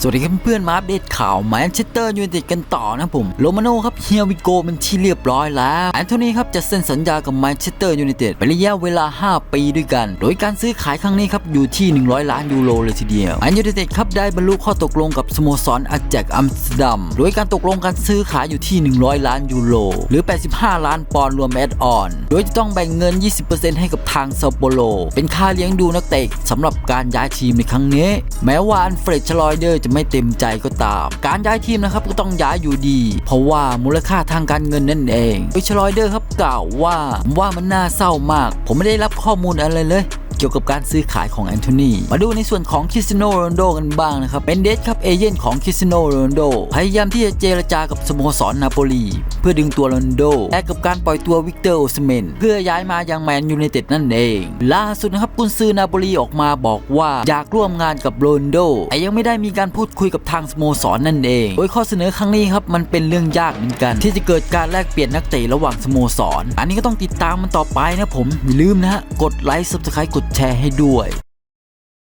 สวัสดีครับเพื่อนมาอัปเดตข่าวแมนเชสเตอร์ยูไนเต็ดกันต่อนะผมโรมาโน่ครับเฮียวิโกเป็นที่เรียบร้อยแล้วแอนโทนีครับจะเซ็นสัญญากับแมนเชสเตอร์ยูไนเต็ดเป็นระยะเวลา 5 ปีด้วยกัน โดยการซื้อขายครั้งนี้ครับอยู่ที่ 100 ล้านยูโรเลยทีเดียวแมนยูไนเต็ดครับได้บรรลุข้อตกลงกับสโมสรอาแจกอัมสเตอร์ดัมโดยการตกลงการซื้อขายอยู่ที่ 100 ล้านยูโรหรือ 85 ล้านปอนด์รวมแอดออน โดยจะต้องแบ่งเงิน 20%ให้กับทางซาโปโลเป็นค่าเลี้ยงดูนักเตะสำหรับการย้ายทีมในครั้งนี้ แม้ว่าอันเฟรดชลอยเดอร์จะไม่เต็มใจก็ตาม การย้ายทีมนะครับก็ต้องย้ายอยู่ดี เพราะว่ามูลค่าทางการเงินนั่นเองโดยชลอยเดอร์ครับกล่าวว่าว่ามันน่าเศร้ามาก ผมไม่ได้รับข้อมูลอะไรเลย เกี่ยวกับการซื้อขายของแอนโทนีมาดูในส่วนของคริสเตียโนโรนโดกันบ้างนะครับเป็นเดสครับเอเย่นของคริสเตียโนโรนโดพยายามที่จะเจรจากับสโมสรนาโปลีเพื่อดึงตัวโรนโดและกับการปล่อยตัววิกเตอร์โอสเมนเพื่อย้ายมายังแมนยูไนเต็ดนั่นเอง ล่าสุดนะครับกุนซือนาโปลีออกมาบอกว่าอยากร่วมงานกับโรนโดแต่ยังไม่ได้มีการพูดคุยกับทางสโมสรนั่นเอง โดยข้อเสนอครั้งนี้ครับมันเป็นเรื่องยากเหมือนกัน ที่จะเกิดการแลกเปลี่ยนนักเตะระหว่างสโมสร อันนี้ก็ต้องติดตามมันต่อไปนะผมอย่าลืมนะฮะกดไลค์ subscribe กดแชร์ให้ด้วย